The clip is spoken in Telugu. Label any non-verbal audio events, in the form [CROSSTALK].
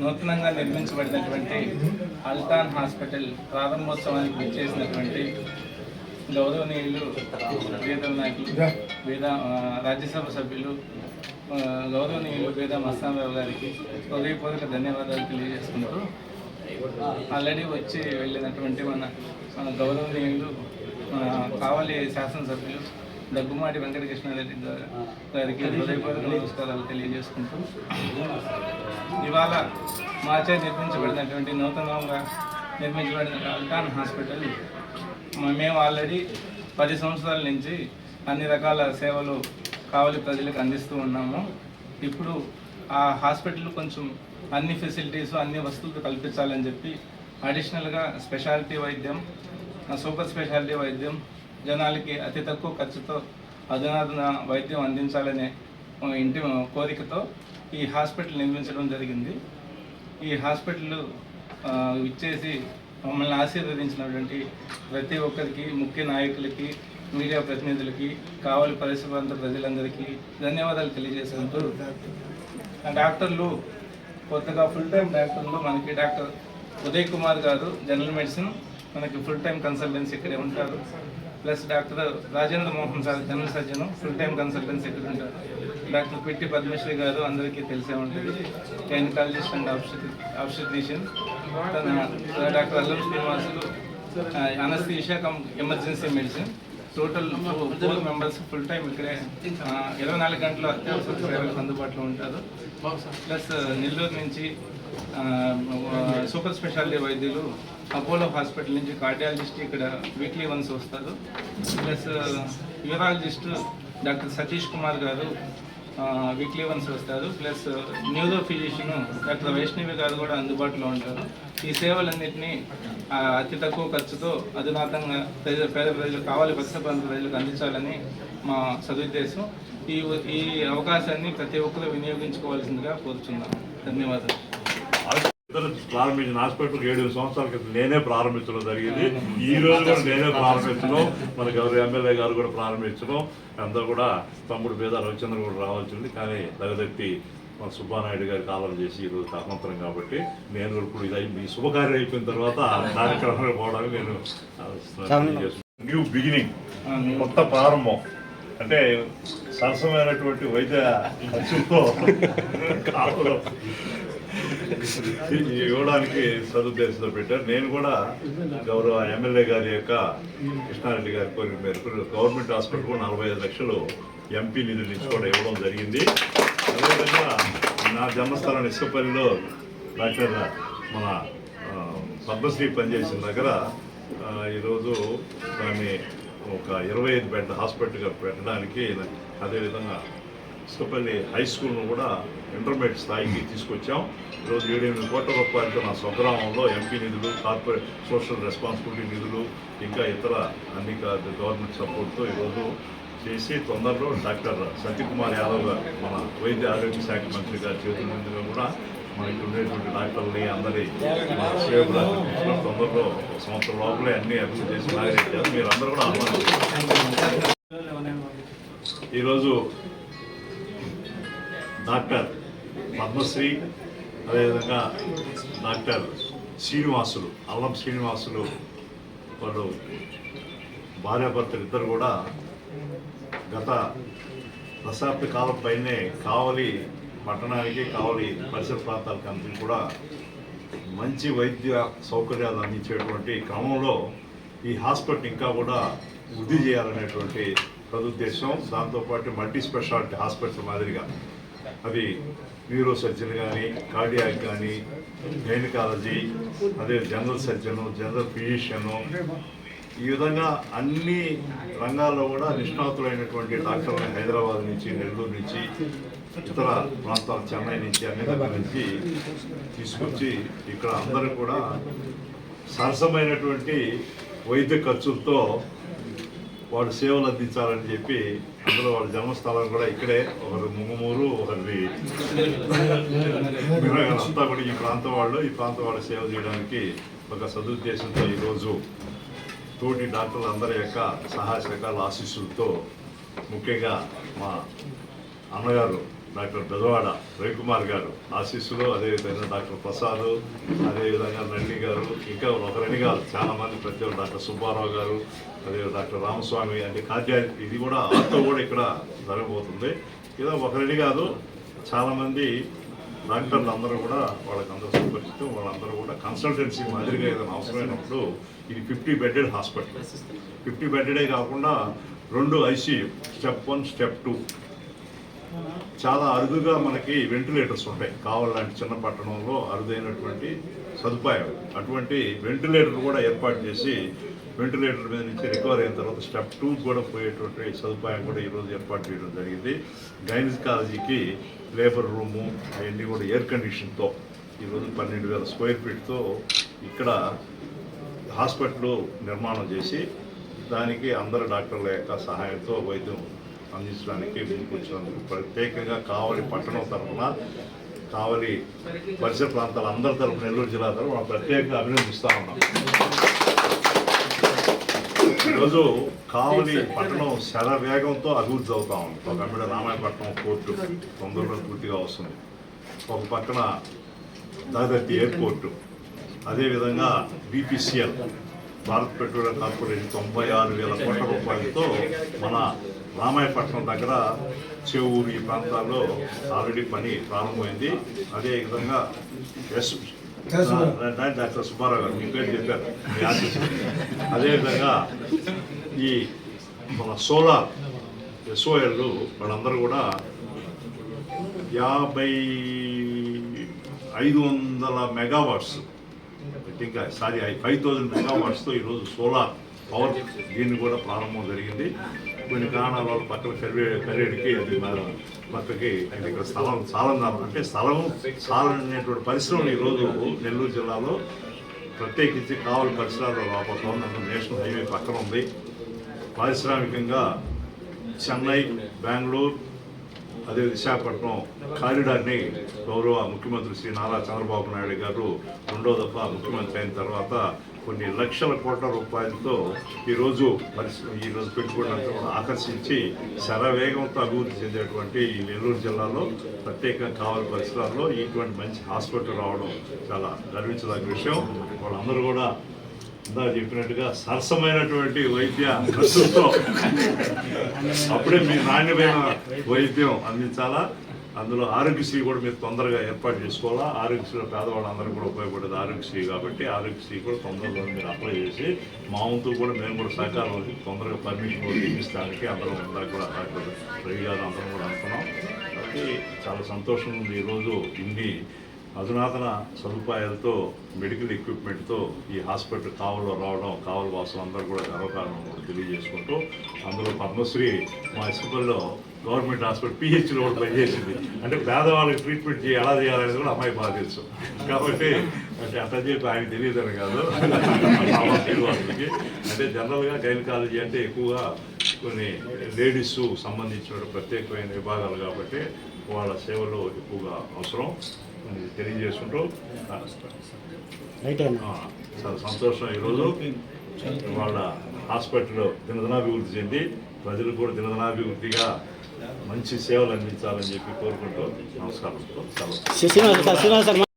నూతనంగా నిర్మించబడినటువంటి అల్టాన్ హాస్పిటల్ ప్రారంభోత్సవానికి విచ్చేసినటువంటి గౌరవనీయులు వేద నాయకులు వేద రాజ్యసభ సభ్యులు గౌరవనీయులు వేద మస్తానరావు గారికి హృదయపూర్వక ధన్యవాదాలు తెలియజేసుకుంటూ ఆల్రెడీ వచ్చి వెళ్ళినటువంటి మన గౌరవనీయులు కావలి శాసనసభ్యులు దగ్గుమాటి వెంకటకృష్ణారెడ్డి గారికి హృదయపూర్వక నమస్కారాలు తెలియజేసుకుంటూ ఇవాళ మాచే నిర్మించబడినటువంటి నూతనంగా నిర్మించబడిన అల్టాన్ హాస్పిటల్ మేము ఆల్రెడీ పది సంవత్సరాల నుంచి అన్ని రకాల సేవలు కావలి ప్రజలకు అందిస్తూ ఉన్నాము. ఇప్పుడు ఆ హాస్పిటల్ కొంచెం అన్ని ఫెసిలిటీస్ అన్ని వస్తువులు కల్పించాలని చెప్పి అడిషనల్గా స్పెషాలిటీ వైద్యం సూపర్ స్పెషాలిటీ వైద్యం జనాలకి అతి తక్కువ ఖర్చుతో అధునాతన వైద్యం అందించాలనే ఇంటి కోరికతో ఈ హాస్పిటల్ నిర్మించడం జరిగింది. ఈ హాస్పిటల్ ఇచ్చేసి మమ్మల్ని ఆశీర్వదించినటువంటి ప్రతి ఒక్కరికి ముఖ్య నాయకులకి మీడియా ప్రతినిధులకి కావలి పరిసర ప్రజలందరికీ ధన్యవాదాలు తెలియజేసుకుంటూ ఆ డాక్టర్లు కొత్తగా ఫుల్ టైం డాక్టర్లు మనకి doctor Uday Kumar garu general medicine మనకి ఫుల్ టైం కన్సల్టెన్సీ ఇక్కడే ఉంటారు. Plus doctor Rajendra Mohan sir general surgeon full time consultancy ఇక్కడ ఉంటారు డాక్టర్ పిట్టి పద్మశ్రీ గారు అందరికీ తెలిసే ఉంటుంది. గైనకాలజిస్ట్ అండ్ ఆబ్స్టిట్రిషియన్ తన doctor Allam Srinivasulu anaesthesia cum emergency medicine total four members full time ఇక్కడే ఇరవై నాలుగు గంటలు అత్యవసర సేవలకు అందుబాటులో ఉంటారు. ప్లస్ నెల్లూరు నుంచి సూపర్ స్పెషాలిటీ వైద్యులు అపోలో హాస్పిటల్ నుంచి కార్డియాలజిస్ట్ ఇక్కడ వీక్లీ వన్స్ వస్తారు. Plus urologist doctor Satish Kumar గారు వీక్లీ వన్స్ వస్తారు. Plus neuro physician doctor Vaishnavi గారు కూడా అందుబాటులో ఉంటారు. ఈ సేవలన్నింటినీ అతి తక్కువ ఖర్చుతో అధునాతంగా ప్రజలు పేద ప్రజలకు కావాలి పరిసర ప్రాంత ప్రజలకు అందించాలని మా సదుద్దేశం. ఈ ఈ అవకాశాన్ని ప్రతి ఒక్కరూ వినియోగించుకోవాల్సిందిగా కోరుచున్నాను. ధన్యవాదాలు. ఇద్దరు ప్రారంభించిన హాస్పిటల్ ఏడు సంవత్సరాల క్రితం నేనే ప్రారంభించడం జరిగింది. ఈ రోజు కూడా నేనే ప్రారంభించడం. మన గౌరవ ఎమ్మెల్యే గారు కూడా ప్రారంభించడం. అందరూ కూడా తమ్ముడు పేద రవిచంద్ర కూడా రావాల్సింది. కానీ దగదప్పి మన సుబ్బానాయుడు గారి కాలం చేసి ఈరోజు తపంతరం కాబట్టి నేను ఇప్పుడు ఇది మీ శుభకార్యం అయిపోయిన తర్వాత ఆ కార్యక్రమానికి పోవడానికి నేను న్యూ బిగినింగ్ కొత్త ప్రారంభం. అంటే సరసమైనటువంటి వైద్య [LAUGHS] ఇది ఇవ్వడానికి సదుద్దేశంతో పెట్టారు. నేను కూడా గౌరవ ఎమ్మెల్యే గారి యొక్క కృష్ణారెడ్డి గారి కోరిక మేరకు గవర్నమెంట్ హాస్పిటల్ కూడా నలభై ఐదు లక్షలు ఎంపీ నిధుల నుంచి కూడా ఇవ్వడం జరిగింది. అదేవిధంగా నా జన్మస్థలం ఇసుకపల్లిలో డాక్టర్ మన పద్మశ్రీ పనిచేసిన దగ్గర ఈరోజు దాన్ని ఒక ఇరవై ఐదు బెడ్ హాస్పిటల్గా పెట్టడానికి అదేవిధంగా ఇసుకపల్లి హై స్కూల్ను కూడా ఇంటర్మీడియట్ స్థాయికి తీసుకొచ్చాం. ఈరోజు ఏడు ఎనిమిది కోట్ల రూపాయలతో నా స్వగ్రామంలో ఎంపీ నిధులు కార్పొరేట్ సోషల్ రెస్పాన్సిబిలిటీ నిధులు ఇంకా ఇతర అన్ని గవర్నమెంట్ సపోర్ట్తో ఈరోజు చేసి తొందరలో డాక్టర్ సత్యకుమార్ యాదవ్ గారు మన వైద్య ఆరోగ్య శాఖ మంత్రి గారి చేతుల మీదుగా కూడా మనకి ఉండేటువంటి డాక్టర్ని అందరి సేవలు తొందరలో ఒక సంవత్సరం లోపలే అన్ని అభివృద్ధి చేసి నాగరికలు మీరు అందరూ కూడా ఆహ్వానించారు. ఈరోజు డాక్టర్ పద్మశ్రీ అదేవిధంగా డాక్టర్ శ్రీనివాసులు అల్లం శ్రీనివాసులు వాళ్ళు భార్యాభర్తలు ఇద్దరు కూడా గత దశాబ్ద కాలం పైనే కావలి పట్టణానికి కావలి పరిసర ప్రాంతాలకు అందరికీ కూడా మంచి వైద్య సౌకర్యాలు అందించేటువంటి క్రమంలో ఈ హాస్పిటల్ ఇంకా కూడా వృద్ధి చేయాలనేటువంటి సదుద్దేశం. దాంతోపాటు మల్టీ స్పెషాలిటీ హాస్పిటల్ మాదిరిగా అవి న్యూరో సర్జన్ కానీ కార్డియాక్ కానీ గైనకాలజీ అదే జనరల్ సర్జను జనరల్ ఫిజిషియను ఈ విధంగా అన్ని రంగాల్లో కూడా నిష్ణాతులైనటువంటి డాక్టర్లు హైదరాబాద్ నుంచి నెల్లూరు నుంచి ఇతర ప్రాంతాల చెన్నై నుంచి అన్ని దగ్గర నుంచి తీసుకొచ్చి ఇక్కడ అందరూ కూడా సరసమైనటువంటి వైద్య ఖర్చులతో వాడు సేవలు అందించాలని చెప్పి అందులో వాళ్ళ జన్మస్థలం కూడా ఇక్కడే ఒకరు ముంగమూరు ఒకరిది అంతా కూడా ఈ ప్రాంతం వాళ్ళు ఈ ప్రాంతం వాళ్ళు సేవ చేయడానికి ఒక సదుద్దేశంతో ఈరోజు తోటి డాక్టర్లు అందరి యొక్క సహాయ సహకారాల ఆశీస్సులతో ముఖ్యంగా మా అన్నగారు డాక్టర్ బెదవాడ రవికుమార్ గారు ఆశీస్సులు అదేవిధంగా డాక్టర్ ప్రసాద్ అదేవిధంగా నళిని గారు ఇంకా ఒకరని గారు చాలామంది ప్రతి ఒక్క డాక్టర్ సుబ్బారావు గారు అదే డాక్టర్ రామస్వామి అంటే కార్డియా ఇది కూడా ఆర్తో కూడా ఇక్కడ జరగబోతుంది. ఇలా ఒకరిని కాదు చాలామంది డాక్టర్లు అందరూ కూడా వాళ్ళకి అందరూ సుపరిచితం వాళ్ళందరూ కూడా కన్సల్టెన్సీ మాదిరిగా ఏదైనా అవసరమైనప్పుడు ఇది ఫిఫ్టీ బెడ్డెడ్ హాస్పిటల్. ఫిఫ్టీ బెడ్డెడే కాకుండా రెండు ICU step one step two. చాలా అరుదుగా మనకి వెంటిలేటర్స్ ఉంటాయి. కావాలంటే చిన్న పట్టణంలో అరుదైనటువంటి సదుపాయం. అటువంటి వెంటిలేటర్ కూడా ఏర్పాటు చేసి వెంటిలేటర్ మీద నుంచి రికవర్ అయిన తర్వాత స్టెప్ టూ కూడా పోయేటువంటి సదుపాయం కూడా ఈరోజు ఏర్పాటు చేయడం జరిగింది. గైనకాలజీకి లేబర్ రూము అవన్నీ కూడా ఎయిర్ కండిషన్తో ఈరోజు పన్నెండు వేల స్క్వేర్ ఫీట్తో ఇక్కడ హాస్పిటల్ నిర్మాణం చేసి దానికి అందరు డాక్టర్ల యొక్క సహాయంతో వైద్యం అందించడానికి ముందుకు వచ్చినందుకు ప్రత్యేకంగా కావలి పట్టణం తరఫున కావలి పరిసర ప్రాంతాల అందరి తరఫున నెల్లూరు జిల్లా తరఫున ప్రత్యేకంగా అభినందిస్తా ఉన్నాం. ఈరోజు కావలి పట్టణం శర వేగంతో అభివృద్ధి అవుతా ఉంది. ఒక అమ్మిడ రామాయపట్నం కోర్టు తొందరలో పూర్తిగా వస్తుంది. ఒక పక్కన దాదాపు ఎయిర్పోర్టు. అదేవిధంగా బీపీసీఎల్ భారత్ పెట్రోలియం కార్పొరేషన్ తొంభై ఆరు వేల కోట్ల రూపాయలతో మన రామాయపట్నం దగ్గర చెవురు ఈ ప్రాంతాల్లో ఆల్రెడీ పని ప్రారంభమైంది. అదేవిధంగా ఎస్ డాక్టర్ సుబ్బారావు గారు మీ పేరు చెప్పారు అదేవిధంగా ఈ మన సోలార్ ఎస్ఓఎల్ వాళ్ళందరూ కూడా యాభై ఐదు వందల మెగావాట్స్ ఇంకా సారీ ఫైవ్ థౌజండ్ మెగావాట్స్తో ఈరోజు సోలార్ పవర్ దీన్ని కూడా ప్రారంభం జరిగింది. కొన్ని కారణాల వల్ల పక్కన కరివే కరేడికి అది మన పక్కకి అంటే ఇక్కడ స్థలం స్థలం అంటే స్థలం సాలనేటువంటి పరిశ్రమలు ఈరోజు నెల్లూరు జిల్లాలో ప్రత్యేకించి కావలి పరిసరాలు లోపల నేషనల్ హైవే పక్కన ఉంది. పారిశ్రామికంగా చెన్నై బెంగళూరు అదే విశాఖపట్నం కారిడార్ని గౌరవ ముఖ్యమంత్రి శ్రీ నారా చంద్రబాబు నాయుడు గారు రెండో దఫా ముఖ్యమంత్రి అయిన తర్వాత కొన్ని లక్షల కోట్ల రూపాయలతో ఈరోజు పరిశ్రమ ఈరోజు పెట్టుకోవడానికి ఆకర్షించి శరవేగంతో అభివృద్ధి చెందేటువంటి ఈ నెల్లూరు జిల్లాలో ప్రత్యేకంగా కావాలి పరిసరాల్లో ఇటువంటి మంచి హాస్పిటల్ రావడం చాలా గర్వించదగ్గ విషయం. వాళ్ళందరూ కూడా ఇందా చెప్పినట్టుగా సరసమైనటువంటి వైద్య ఖర్చుతో అప్పుడే మీ నాణ్యమైన వైద్యం అందించాలా? అందులో ఆరోగ్యశ్రీ కూడా మీరు తొందరగా ఏర్పాటు చేసుకోవాలా? ఆరోగ్యశ్రీలో పేదవాళ్ళందరూ కూడా ఉపయోగపడేది ఆరోగ్యశ్రీ కాబట్టి ఆరోగ్యశ్రీ కూడా తొందరగా మీరు అప్లై చేసి మా వంతు కూడా మేము కూడా సహకారం తొందరగా పర్మిషన్ కూడా ఇప్పించడానికి అందరం అందరూ కూడా డాక్టర్ రవి గారు అందరం కూడా అనుకున్నాం. కాబట్టి చాలా సంతోషం ఉంది. ఈరోజు ఇన్ని అధునాతన సదుపాయాలతో మెడికల్ ఎక్విప్మెంట్తో ఈ హాస్పిటల్ కావల్లో రావడం కావల వాసులు అందరూ కూడా గర్వకారణం కూడా తెలియజేసుకుంటూ అందులో పద్మశ్రీ మా ఇసుకల్లో గవర్నమెంట్ హాస్పిటల్ పిహెచ్లో కూడా పనిచేసింది అంటే పేదవాళ్ళకి ట్రీట్మెంట్ చేయ ఎలా చేయాలనేది కూడా అమ్మాయి బాగా తెలుసు. కాబట్టి అంటే అట్లా చెప్పి ఆయన తెలియదని కాదు. వాళ్ళకి అంటే జనరల్గా గైనకాలజీ అంటే ఎక్కువగా కొన్ని లేడీస్ సంబంధించిన ప్రత్యేకమైన విభాగాలు కాబట్టి వాళ్ళ సేవలు ఎక్కువగా అవసరం. అని తెలియజేసుకుంటూ చాలా సంతోషం ఈరోజు. వాళ్ళ హాస్పిటల్ దినదినాభివృద్ధి చెంది ప్రజలు కూడా దినదినాభివృద్ధిగా మంచి సేవలు అందించాలని చెప్పి కోరుకుంటూ నమస్కారం.